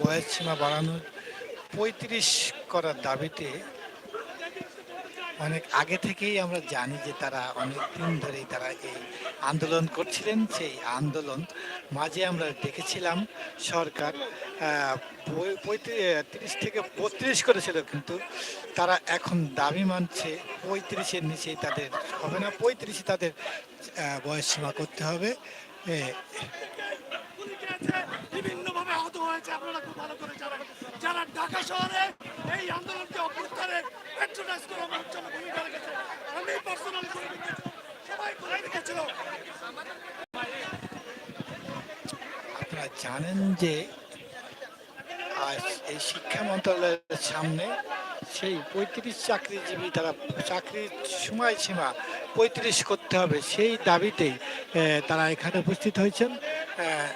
বয়স সীমা বাড়ানোর পঁয়ত্রিশ করার দাবিতে অনেক আগে থেকেই আমরা জানি যে তারা অনেক দিন ধরেই তারা এই আন্দোলন করছিলেন। সেই আন্দোলন মাঝে আমরা দেখেছিলাম সরকার পঁয়ত্রিশ থেকে বত্রিশ করেছিল কিন্তু তারা এখন দাবি মানছে পঁয়ত্রিশের নিচেই তাদের হবে না। পঁয়ত্রিশে তাদের বয়স সীমা করতে হবে। আহত হয়েছে, আপনারা খুব ভালো করে জানেন। যারা ঢাকা শহরে এই আন্দোলনকে অভ্যুত্থানে পেট্রোনাইজ করে আমার জন্য ভূমিকা রেখেছে, আমি পার্সোনালি করে সবাই করে জানেন যে এই শিক্ষা মন্ত্রণালয়ের সামনে সেই পঁয়ত্রিশ চাকরিজীবী তারা চাকরির সময়সীমা পঁয়ত্রিশ করতে হবে, সেই দাবিতেই তারা এখানে উপস্থিত হয়েছেন আহ,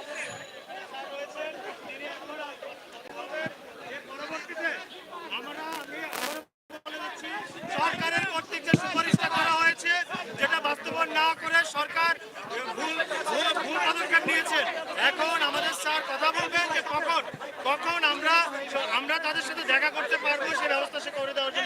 পরবর্তীতে আমরা আমি আবারও বলে দিচ্ছি, সরকারের কর্তৃক যে সুপারিশটা করা হয়েছে যেটা বাস্তবায়ন না করে সরকার ভুল পদক্ষেপ নিয়েছে। এখন আমাদের স্যার কথা বলবেন যে কখন কখন আমরা আমরা তাদের সাথে দেখা করতে পারব সেই ব্যবস্থা সে করে দেওয়ার জন্য।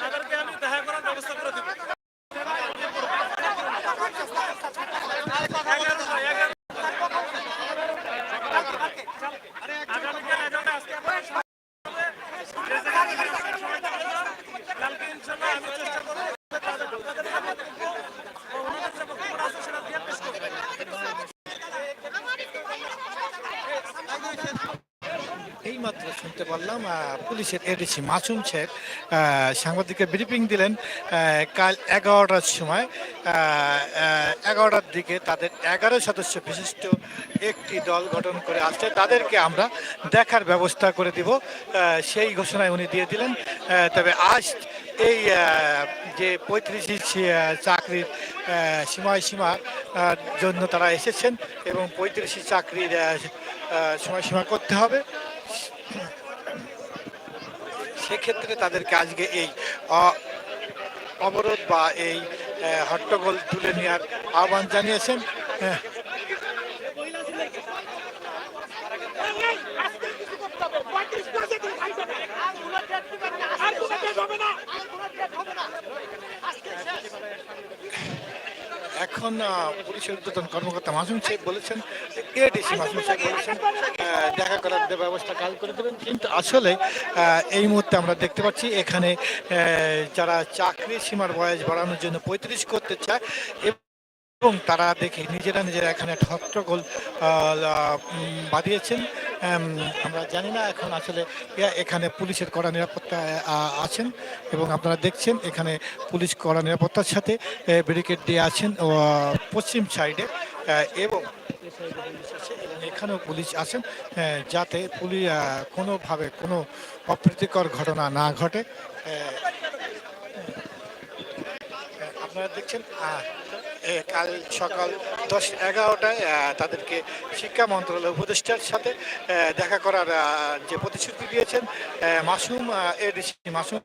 তাদেরকে আমি দেখা করার ব্যবস্থা করে দেবো আগামীকাল এগারোটা আজকে আপনারা কালকে ইনশাল্লাহ আমি চেষ্টা করব ওনাদের যে বক্তব্য আছে সেটা দিয়ে পেশ করব এই মাত্র শুনতে পারলাম পুলিশের এডিসি মাসুম শেখ সাংবাদিককে ব্রিফিং দিলেন কাল এগারোটার সময়। এগারোটার দিকে তাদের এগারো সদস্য বিশিষ্ট একটি দল গঠন করে আসছে। তাদেরকে আমরা দেখার ব্যবস্থা করে দিব সেই ঘোষণায় উনি দিয়ে দিলেন। তবে আজ এই যে পঁয়ত্রিশ চাকরির আহ, সময়সীমা জন্য তারা এসেছেন এবং পঁয়ত্রিশ চাকরির সময়সীমা করতে হবে। সেক্ষেত্রে তাদেরকে আজকে এই অবরোধ বা এই হট্টগোল তুলে নেওয়ার আহ্বান জানিয়েছেন এখন পুলিশের উদ্বোধন কর্মকর্তা মাসুম শেখ বলেছেন এডিসি মাসুম শেখ বলেছেন? দেখা করার ব্যবস্থা কাল করে দেবেন। কিন্তু আসলে এই মুহূর্তে আমরা দেখতে পাচ্ছি এখানে যারা চাকরি সীমার বয়স বাড়ানোর জন্য পঁয়ত্রিশ করতে চায় এবং তারা দেখে নিজেরা নিজেরা এখানে হট্টগোল বাঁধিয়েছেন। আমরা জানি না এখন আসলে এখানে পুলিশের কড়া নিরাপত্তা আছেন এবং আপনারা দেখছেন এখানে পুলিশ কড়া নিরাপত্তার সাথে ব্যারিকেড দিয়ে আছেন পশ্চিম সাইডে এবং এখানেও পুলিশ আছেন যাতে পুলিশ কোনোভাবে কোনো অপ্রীতিকর ঘটনা না ঘটে। আপনারা দেখছেন কাল সকাল দশ এগারোটায় তাদেরকে শিক্ষা মন্ত্রণালয় উপদেষ্টার সাথে দেখা করার যে প্রতিশ্রুতি দিয়েছেন মাসুম এডিসি মাসুম।